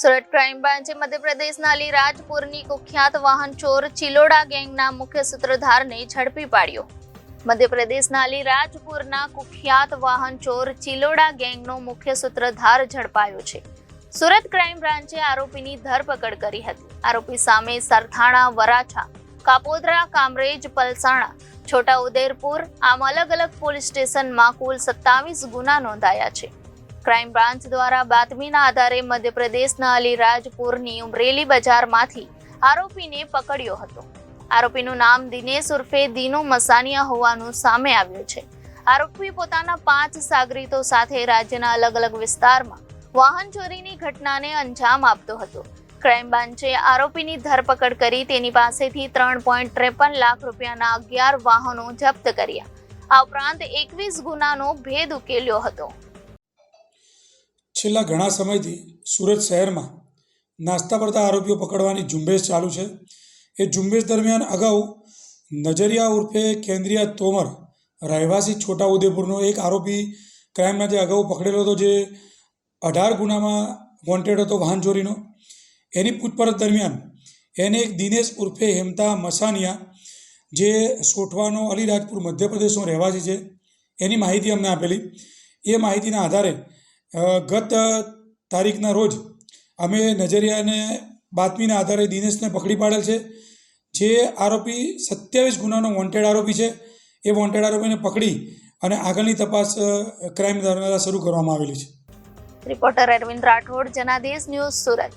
Surat crime બ્રાન્ચે મધ્યપ્રદેશના અલીરાજપુરની કુખ્યાત વાહન ચોર ચિલોડા ગેંગના મુખ્ય સૂત્રધારને ઝડપી પાડ્યો. મધ્યપ્રદેશના અલીરાજપુરના કુખ્યાત વાહન ચોર ચિલોડા ગેંગનો મુખ્ય સૂત્રધાર ઝડપાયો છે. સુરત ક્રાઇમ બ્રાન્ચે આરોપીની ધરપકડ કરી હતી. આરોપી સામે સરથાણા, વરાછા, કાપોદ્રા, કામરેજ, પલસાણા છોટા ઉદેરપુર આમ અલગ અલગ પોલીસ સ્ટેશનમાં કુલ સત્તાવીસ ગુના નોંધાયા છે. ક્રાઇમ બ્રાન્ચ દ્વારા બાતમીના આધારે મધ્યપ્રદેશના અલીરાજપુરની ઉમરેલી બજારમાંથી આરોપીને પકડ્યો હતો. આરોપીનું નામ દિનેશ ઉર્ફે દિનુ મસાનિયા હોવાનું સામે આવ્યું છે. આરોપી પોતાના પાંચ સાગરીતો સાથે રાજ્યના અલગ અલગ વિસ્તારમાં વાહન ચોરીની ઘટનાને અંજામ આપતો હતો. ક્રાઇમ બ્રાન્ચે આરોપીની ધરપકડ કરી તેની પાસેથી ત્રણ પોઈન્ટ ત્રેપન લાખ રૂપિયાના અગિયાર વાહનો જપ્ત કર્યા. આ ઉપરાંત એકવીસ ગુનાનો ભેદ ઉકેલ્યો હતો. છેલ્લા ઘણા સમયથી સુરત શહેરમાં નાસ્તા પડતા આરોપીઓ પકડવાની ઝુંબેશ ચાલુ છે. એ ઝુંબેશ દરમિયાન અગાઉ નજરિયા ઉર્ફે કેન્દ્રીય તોમર રહેવાસી છોટાઉદેપુરનો એક આરોપી ક્રાઇમના જે અગાઉ પકડેલો હતો જે અઢાર ગુનામાં વોન્ટેડ હતો વાહન ચોરીનો એની પૂછપરછ દરમિયાન એને એક દિનેશ ઉર્ફે હેમતા મસાનિયા, જે સોઠવાનો અલીરાજપુર મધ્યપ્રદેશનો રહેવાસી છે, એની માહિતી અમને આપેલી. એ માહિતીના આધારે ગત તારીખના રોજ અમે નજરિયાને બાતમીના આધારે દિનેશને પકડી પાડેલ છે. જે આરોપી સત્યાવીસ ગુનાનો વોન્ટેડ આરોપી છે. એ વોન્ટેડ આરોપીને પકડી અને આગળની તપાસ ક્રાઇમ દ્વારા શરૂ કરવામાં આવેલી છે. Reporter Arvind Rathod, Janadesh news Surat.